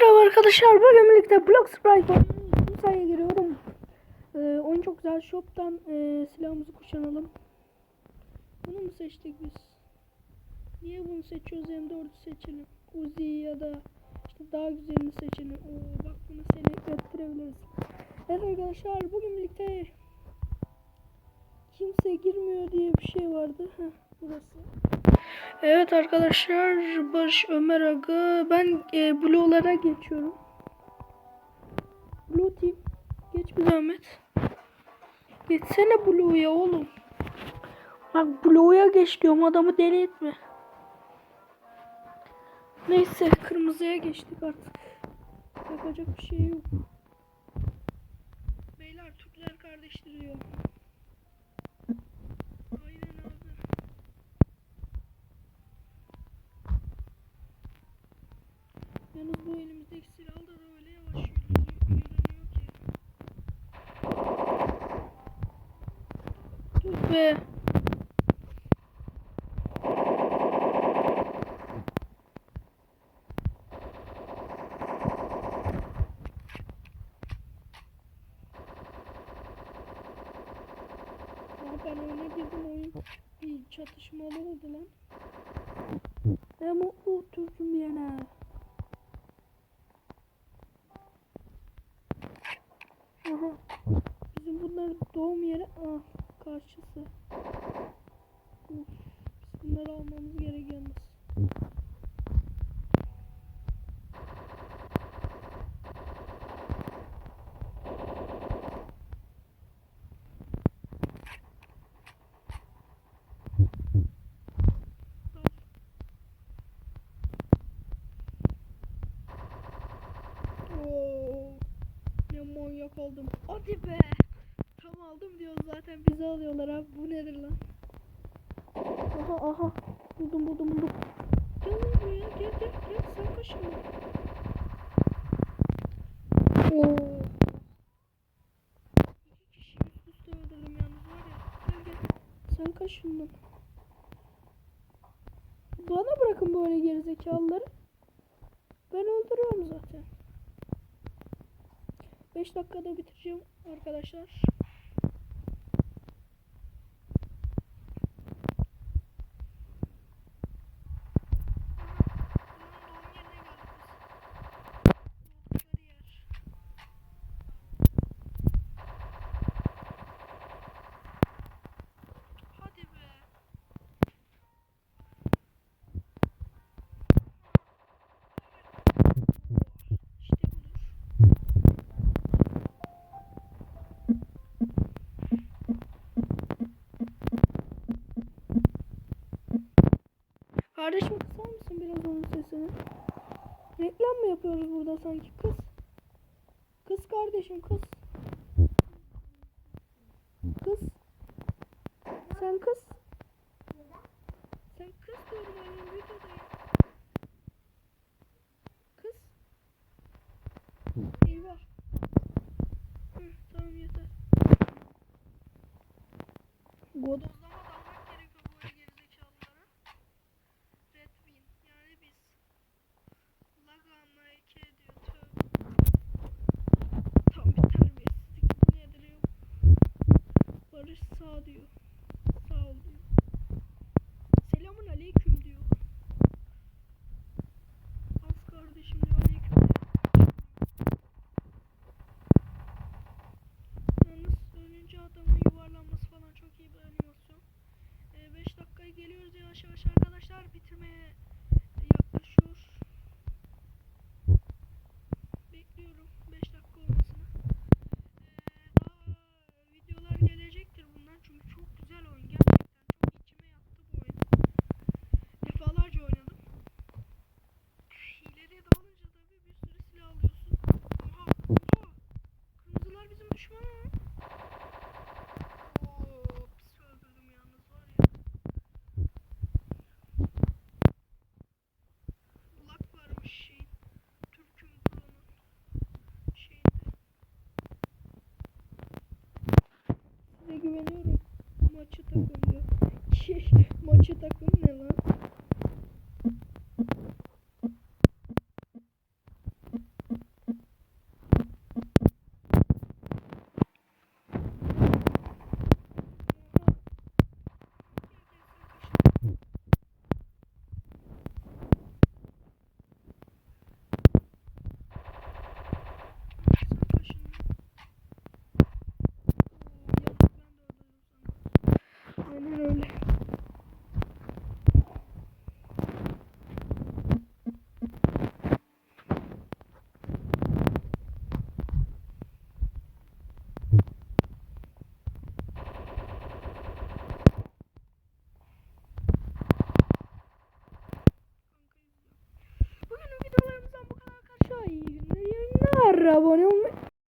Merhaba arkadaşlar. Bugün birlikte Block. Bu sayıya giriyorum. Ee, oyun çok güzel. Shop'tan e, silahımızı kuşanalım. Bunu mu seçtik biz? Niye bunu seçiyoruz? M4'ü seçelim. Uzi ya da işte daha güzelini seçelim. Oo, bak bunu seni ettirebiliriz. Evet arkadaşlar bugün birlikte kimse girmiyor diye bir şey vardı. Heh, burası. Evet arkadaşlar Barış Ömer Aga ben e, Blue'lara geçiyorum. Blue Team geç bir zahmet. Geçsene Blue'ya oğlum. Bak Blue'ya geç diyorum adamı deli etme. Neyse kırmızıya geçtik artık. Yapacak bir şey yok. Beyler Türkler kardeştir diyor. Aynen abi. Yalnız bu elimizdeki silahlar da öyle yavaş yürünüyor, yürünüyor ki. Aa, ben oyuna girdim oyun bir çatışmalı oldu lan. Manyak oldum. Hadi be. Tam aldım diyor zaten bizi alıyorlar abi. Bu nedir lan? Aha aha. Buldum buldum buldum. Gel lan buraya gel gel gel. Sen kaşınma. Oo. İki kişi üst üste öldürdüm yalnız var ya. Gel gel. Sen kaşındın. Bana bırakın böyle gerizekalıları. Ben öldürüyorum zaten. 5 dakikada bitireceğim arkadaşlar. Hadi be. İşte budur. Kardeşim kısar mısın biraz onun sesini? Reklam mı yapıyoruz burada sanki kız? Kız kardeşim kız. Kız. Sen kız. Sen kız diyorum annem videodayım. Kız. Eyvah. Hı, tamam yeter. Godozlama dalmak gerekiyor böyle gerizekalılara. Red win yani biz. Lagama 2 diyor tövbe. Tam bir terbiyesizlik. Bu nedir yok. Barış sağ diyor. Sağ ol diyor. Selamun aleyküm diyor. Az kardeşim diyor aleyküm diyor. Yalnız ölünce adamın yuvarlanması falan çok iyi bir animasyon. 5 dakikaya geliyoruz yavaş yavaş arkadaşlar. Bitirmeye Maçı takım diyor. Maçı takım ne lan?